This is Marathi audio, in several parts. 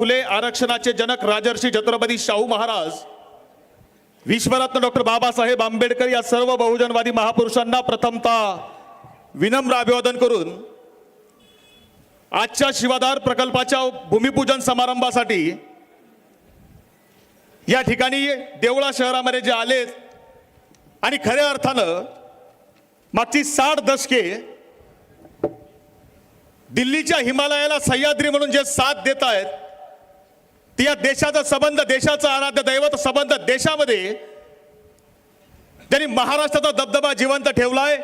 फुले आरक्षणाचे जनक राजर्षी छत्रपती शाहू महाराज विश्वरत्न डॉक्टर बाबासाहेब आंबेडकर या सर्व बहुजनवादी महापुरुषांना प्रथमतः विनम्र अभिवादन करून आजच्या शिवाधार प्रकल्पाच्या भूमिपूजन समारंभासाठी या ठिकाणी देवळा शहरामध्ये जे आले आणि खऱ्या अर्थानं मागची साठ दशके दिल्लीच्या हिमालयाला सह्याद्री म्हणून जे साथ देत आहेत ती या देशाचा संबंध देशाचा आराध्य दैवत संबंध देशामध्ये त्यांनी महाराष्ट्राचा दबदबा जिवंत ठेवलाय.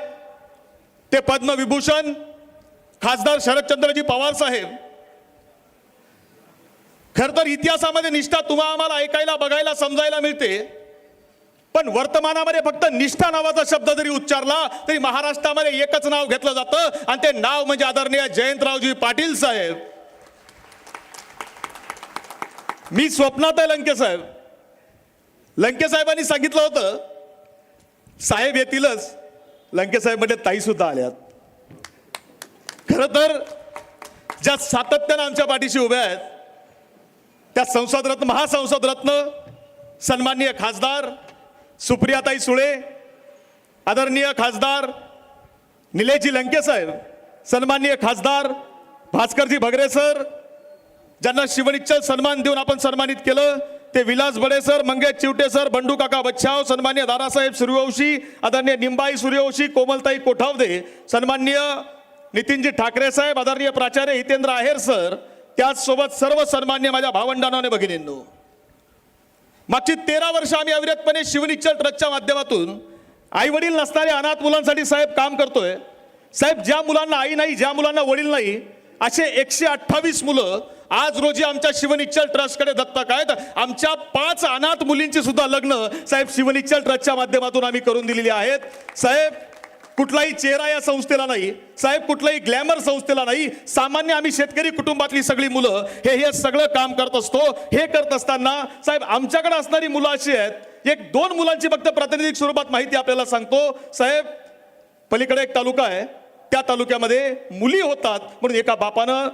ते पद्मविभूषण खासदार शरदचंद्रजी पवार साहेब. खर तर इतिहासामध्ये निष्ठा तुम्हा आम्हाला ऐकायला बघायला समजायला मिळते. पण वर्तमानामध्ये फक्त निष्ठा नावाचा शब्द जरी उच्चारला तरी महाराष्ट्रामध्ये एकच नाव घेतलं जातं आणि ते नाव म्हणजे आदरणीय जयंतरावजी पाटील साहेब. मी स्वप्नात आहे लंकेसाहेब लंकेसाहेबांनी सांगितलं होतं साहेब येतीलच. लंकेसाहेबमध्ये ताईसुद्धा म्हणजे ताई आल्यात. खरं तर ज्या सातत्यानं आमच्या पाठीशी उभ्या आहेत त्या संसदरत्न महासंसदरत्न महासंसद रत्न सन्माननीय खासदार सुप्रियाताई सुळे आदरणीय खासदार निलेशजी लंकेसाहेब सन्माननीय खासदार भास्करजी भगरे सर ज्यांना शिवनिच्छल सन्मान देऊन आपण सन्मानित केलं ते विलास बडे सर मंगेश चिवटे सर बंडू काका बच्छाव सन्मान्य दादासाहेब सूर्यवंशी आदरणीय निंबाई सूर्यवंशी कोमलताई कोठावदे सन्मान्य नितीनजी ठाकरे साहेब आदरणीय प्राचार्य हितेंद्र आहेर सर त्याचसोबत सर्व सन्मान्य माझ्या भावंडांनो भगिनींनो. मागची तेरा वर्ष आम्ही अविरतपणे शिवनिच्चल ट्रस्टच्या माध्यमातून आई वडील नसणाऱ्या अनाथ मुलांसाठी साहेब काम करतोय. साहेब ज्या मुलांना आई नाही ज्या मुलांना वडील नाही असे एकशे अठ्ठावीस मुलं आज रोजी आमच्या शिवनिच्चल ट्रस्टकडे दत्तक आहेत. आमच्या पाच अनाथ मुलींची सुद्धा लग्न साहेब शिवनिच्चल ट्रस्टच्या माध्यमातून आम्ही करून दिलेली आहेत. साहेब कुठलाही चेहरा या संस्थेला नाही. साहेब कुठलाही ग्लॅमर संस्थेला नाही. सामान्य आम्ही शेतकरी कुटुंबातली सगळी मुलं हे हे सगळं काम करत असतो. हे करत असताना साहेब आमच्याकडे असणारी मुलं अशी आहेत. एक दोन मुलांची फक्त प्रातिनिधिक स्वरूपात माहिती आपल्याला सांगतो. साहेब पलीकडे एक तालुका आहे. त्या तालुक्यामध्ये मुली होतात. म्हणून एका बापानं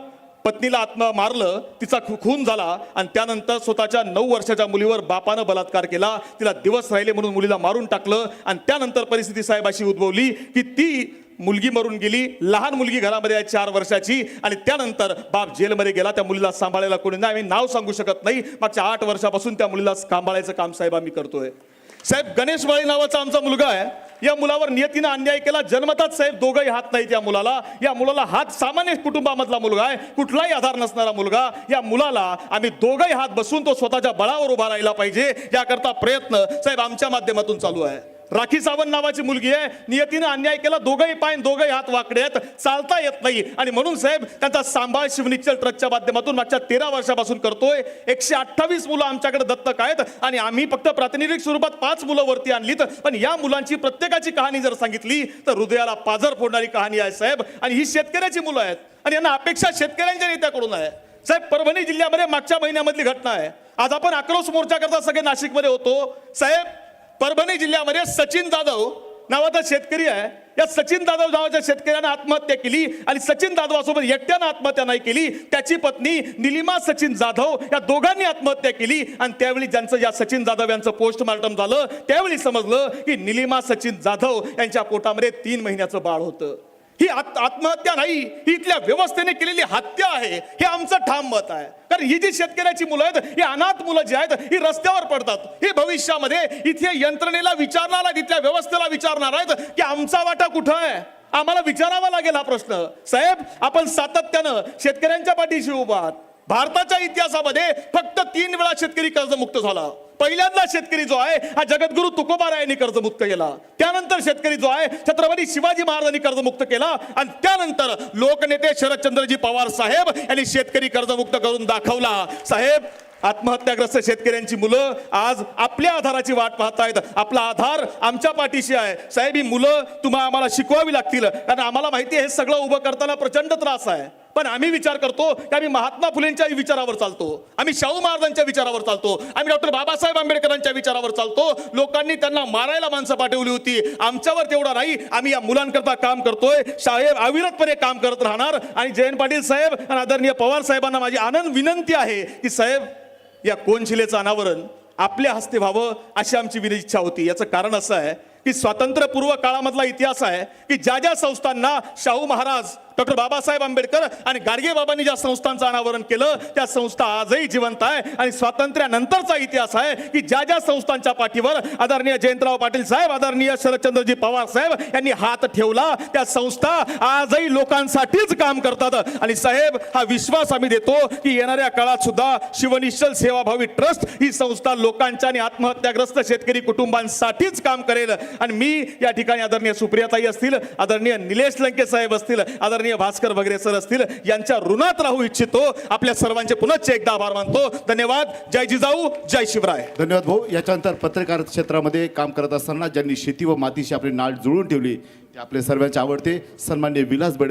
पत्नीला आत्म मारलं तिचा खू- खून झाला आणि त्यानंतर स्वतःच्या नऊ वर्षाच्या मुलीवर बापानं बलात्कार केला. तिला दिवस राहिले म्हणून मुलीला मारून टाकलं आणि त्यानंतर परिस्थिती साहेब अशी उद्भवली की ती मुलगी मरून गेली. लहान मुलगी घरामध्ये आहे चार वर्षाची आणि त्यानंतर बाप जेलमध्ये गेला. त्या मुलीला सांभाळायला कोणी नाही. आम्ही नाव सांगू शकत नाही. मागच्या आठ वर्षापासून त्या मुलीला सांभाळायचं काम साहेब आम्ही करतोय. साहेब गणेश वाळी नावाचा आमचा मुलगा आहे. या मुलावर नियतीनं अन्याय केला. जन्मताच साहेब दोघंही हात नाहीत या मुलाला. या मुलाला हात सामान्य कुटुंबामधला मुलगा आहे. कुठलाही आधार नसणारा मुलगा. या मुलाला आम्ही दोघंही हात बसून तो स्वतःच्या बळावर उभा राहिला पाहिजे याकरता प्रयत्न साहेब आमच्या माध्यमातून चालू आहे. राखी सावंत नावाची मुलगी आहे. नियतीनं अन्याय केला. दोघंही पाय दोघंही हात वाकडे आहेत. चालता येत नाही. आणि म्हणून साहेब त्यांचा सांभाळ शिवनिच्चल ट्रस्टच्या माध्यमातून मागच्या तेरा वर्षापासून करतोय. एकशे अठ्ठावीस मुलं आमच्याकडे दत्तक आहेत आणि आम्ही फक्त प्रातिनिधिक स्वरूपात पाच मुलं वरती आणलीत. पण या मुलांची प्रत्येकाची कहाणी जर सांगितली तर हृदयाला पाझर फोडणारी कहाणी आहे साहेब. आणि ही शेतकऱ्याची मुलं आहेत. आणि यांना अपेक्षा शेतकऱ्यांच्या नेत्याकडून आहे. साहेब परभणी जिल्ह्यामध्ये मागच्या महिन्यामधली घटना आहे. आज आपण आक्रोश मोर्चा करता सगळे नाशिकमध्ये होतो. साहेब परभणी जिल्ह्यामध्ये सचिन जाधव नावाचा शेतकरी आहे. या सचिन जाधव नावाच्या शेतकऱ्यानं आत्महत्या केली आणि सचिन जाधवासोबत एकट्यानं आत्महत्या नाही केली. त्याची पत्नी निलिमा सचिन जाधव या दोघांनी आत्महत्या केली आणि त्यावेळी ज्यांचं या सचिन जाधव यांचं पोस्टमार्टम झालं त्यावेळी समजलं की निलिमा सचिन जाधव यांच्या पोटामध्ये तीन महिन्याचं बाळ होतं. ही आत- आत्महत्या नाही ही इथल्या व्यवस्थेने केलेली हत्या आहे. हे आमचं ठाम मत आहे. कारण ही जी शेतकऱ्याची मुलं आहेत ही अनाथ मुलं जी आहेत ही रस्त्यावर पडतात. ही भविष्यामध्ये इथे यंत्रणेला विचारणार आहेत इथल्या व्यवस्थेला विचारणार आहेत की आमचा वाटा कुठं आहे? आम्हाला विचारावा लागेल हा प्रश्न. साहेब आपण सातत्यानं शेतकऱ्यांच्या पाठीशी उभा आहात. भारताच्या इतिहासामध्ये फक्त तीन वेळा शेतकरी कर्जमुक्त झाला. पहिल्यांदा शेतकरी जो आहे हा जगद्गुरु तुकोबारायांनी कर्जमुक्त केला. त्यानंतर शेतकरी जो आहे छत्रपती शिवाजी महाराजांनी कर्जमुक्त केला. आणि त्यानंतर लोकनेते शरदचंद्रजी पवार साहेब यांनी शेतकरी कर्जमुक्त करून दाखवला. साहेब आत्महत्याग्रस्त शेतकऱ्यांची मुलं आज आपल्या आधाराची वाट पाहतायत. आपला आधार आमच्या पाठीशी आहे. साहेब ही मुलं तुम्हाला आम्हाला शिकवावी लागतील. कारण आम्हाला माहिती आहे हे सगळं उभं करताना प्रचंड त्रास आहे. पण आम्ही विचार करतो की आम्ही महात्मा फुलेंच्या विचारावर चालतो. आम्ही शाहू महाराजांच्या विचारावर चालतो. आम्ही डॉक्टर बाबासाहेब आंबेडकरांच्या विचारावर चालतो. लोकांनी त्यांना मारायला माणसं पाठवली होती. आमच्यावर तेवढा नाही. आम्ही या मुलांकरता काम करतोय. साहेब अविरतपणे काम करत राहणार. आणि जयंत पाटील साहेब आणि आदरणीय पवार साहेबांना माझी आनंद विनंती आहे की साहेब या कोनशिलेचं अनावरण आपल्या हस्ते व्हावं अशी आमची विनय इच्छा होती. याचं कारण असं आहे की स्वातंत्र्यपूर्व काळामधला इतिहास आहे की ज्या ज्या संस्थांना शाहू महाराज डॉक्टर बाबासाहेब आंबेडकर आणि गाडगे बाबांनी ज्या संस्थांचं अनावरण केलं त्या संस्था आजही जिवंत आहे आणि स्वातंत्र्यानंतरचा इतिहास आहे की ज्या ज्या संस्थांच्या पाठीवर आदरणीय जयंतराव पाटील साहेब आदरणीय शरदचंद्रजी पवार साहेब यांनी हात ठेवला त्या संस्था आजही लोकांसाठीच काम करतात. आणि साहेब हा विश्वास आम्ही देतो की येणाऱ्या काळात सुद्धा शिवनिश्चल सेवाभावी ट्रस्ट ही संस्था लोकांच्या आणि आत्महत्याग्रस्त शेतकरी कुटुंबांसाठीच काम करेल. आणि मी या ठिकाणी आदरणीय सुप्रियाताई असतील आदरणीय निलेश लंके साहेब असतील आदरणीय भास्कर वगैरे सर असतील यांच्या ऋणात राहू इच्छितो. आपल्या सर्वांचे पुनश्च एकदा आभार मानतो. धन्यवाद. जय जिजाऊ जय शिवराय. धन्यवाद भाऊ. याच्यानंतर पत्रकार क्षेत्रामध्ये काम करत असताना ज्यांनी शेती व मातीशी आपली नाळ जुळून ठेवली ते आपले सर्वांचे आवडते. सन्मान्य विलास बडे